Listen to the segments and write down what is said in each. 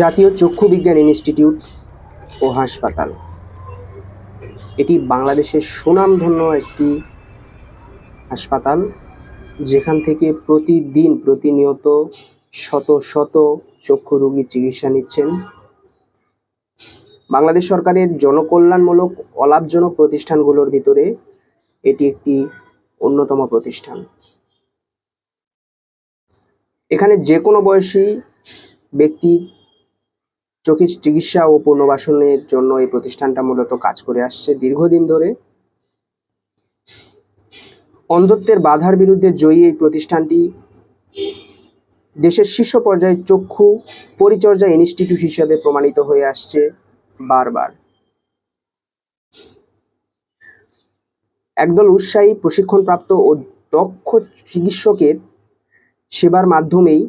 জাতীয় চক্ষু বিজ্ঞান ইনস্টিটিউট ও হাসপাতাল। এটি বাংলাদেশের সুনামধন্য একটি হাসপাতাল, যেখান থেকে প্রতিদিন প্রতিনিয়ত শত শত চক্ষু রোগীর চিকিৎসা নিচ্ছেন। বাংলাদেশ সরকারের জনকল্যাণমূলক অলাভজনক প্রতিষ্ঠানগুলোর ভিতরে এটি একটি অন্যতম প্রতিষ্ঠান। এখানে যে কোনো বয়সী ব্যক্তি চোখের চিকিৎসা ও পুনর্বাসনের জন্য এই প্রতিষ্ঠানটা মূলত কাজ করে আসছে। দীর্ঘদিন ধরে অন্ধত্বের বাধার বিরুদ্ধে জয়ী এই প্রতিষ্ঠানটি দেশের শীর্ষ পর্যায়ে চক্ষু পরিচর্যা ইনস্টিটিউট হিসেবে প্রমাণিত হয়ে আসছে বারবার। একদল উৎসাহী, প্রশিক্ষণপ্রাপ্ত ও দক্ষ চিকিৎসকের সেবার মাধ্যমেই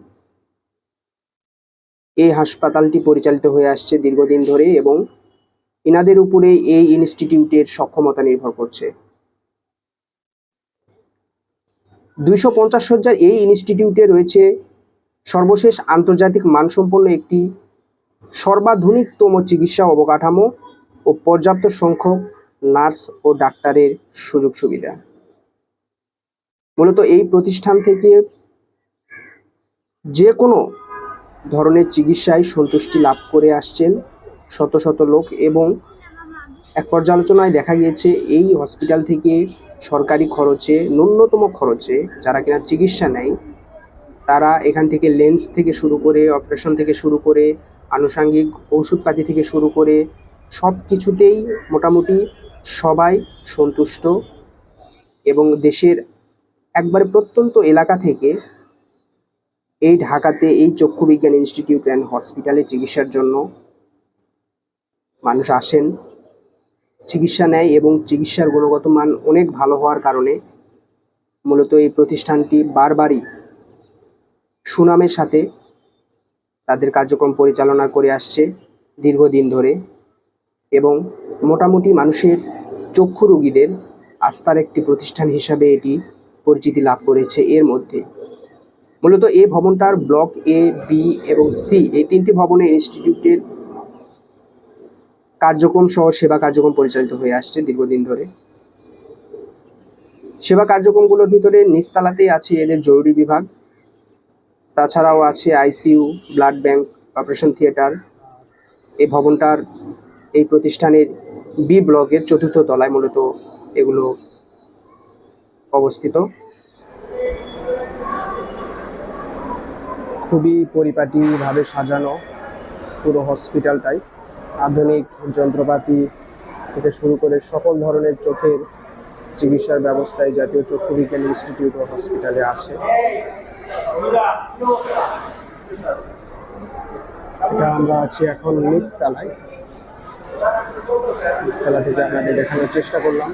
এই হাসপাতালটি পরিচালিত হয়ে আসছে দীর্ঘদিন ধরে এবং এনাদের উপরে এই ইনস্টিটিউটের সক্ষমতা নির্ভর করছে। দুইশো পঞ্চাশ শয্যার এই ইনস্টিটিউটে রয়েছে সর্বশেষ আন্তর্জাতিক মানসম্পন্ন একটি সর্বাধুনিকতম চিকিৎসা অবকাঠামো ও পর্যাপ্ত সংখ্যক নার্স ও ডাক্তারের সুযোগ সুবিধা। মূলত এই প্রতিষ্ঠান থেকে যে কোনো ধরনের চিকিৎসায় সন্তুষ্টি লাভ করে আসছেন শত শত লোক এবং এক পর্যালোচনায় দেখা গিয়েছে, এই হসপিটাল থেকে সরকারি খরচে, ন্যূনতম খরচে যারা কিনা চিকিৎসা নেয়, তারা এখান থেকে লেন্স থেকে শুরু করে, অপারেশন থেকে শুরু করে, আনুষাঙ্গিক ওষুধপাতি থেকে শুরু করে সব কিছুতেই মোটামুটি সবাই সন্তুষ্ট এবং দেশের একবারে প্রত্যন্ত এলাকা থেকে এই ঢাকাতে এই চক্ষু বিজ্ঞান ইনস্টিটিউট অ্যান্ড হসপিটালে চিকিৎসার জন্য মানুষ আসেন। চিকিৎসা নেয় এবং চিকিৎসার গুণগত মান অনেক ভালো হওয়ার কারণে মূলত এই প্রতিষ্ঠানটি বারবারই সুনামের সাথে তাদের কার্যক্রম পরিচালনা করে আসছে দীর্ঘদিন ধরে এবং মোটামুটি মানুষের চক্ষু রোগীদের আস্থার একটি প্রতিষ্ঠান হিসাবে এটি পরিচিতি লাভ করেছে। এর মধ্যে মূলত এই ভবনটার ব্লক এ, বি এবং সি, এই তিনটি ভবনে ইনস্টিটিউটের কার্যক্রম সহ সেবা কার্যক্রম পরিচালিত হয়ে আসছে দীর্ঘদিন ধরে। সেবা কার্যক্রমগুলোর ভিতরে নিচতলাতেই আছে এদের জরুরি বিভাগ, তাছাড়াও আছে ICU, blood bank, operation theatre. এই ভবনটার এই প্রতিষ্ঠানের বি ব্লকের চতুর্থ তলায় মূলত এগুলো অবস্থিত। খুবই পরিপাটিভাবে সাজানো পুরো হসপিটালটাই। আধুনিক যন্ত্রপাতি থেকে শুরু করে সকল ধরনের চোখের চিকিৎসার ব্যবস্থায় জাতীয় চক্ষু বিজ্ঞান ইনস্টিটিউট ও হসপিটালে আছে। এটা আমরা আছি এখন নিচতলায়। নিচতলা থেকে আপনাদের দেখানোর চেষ্টা করলাম।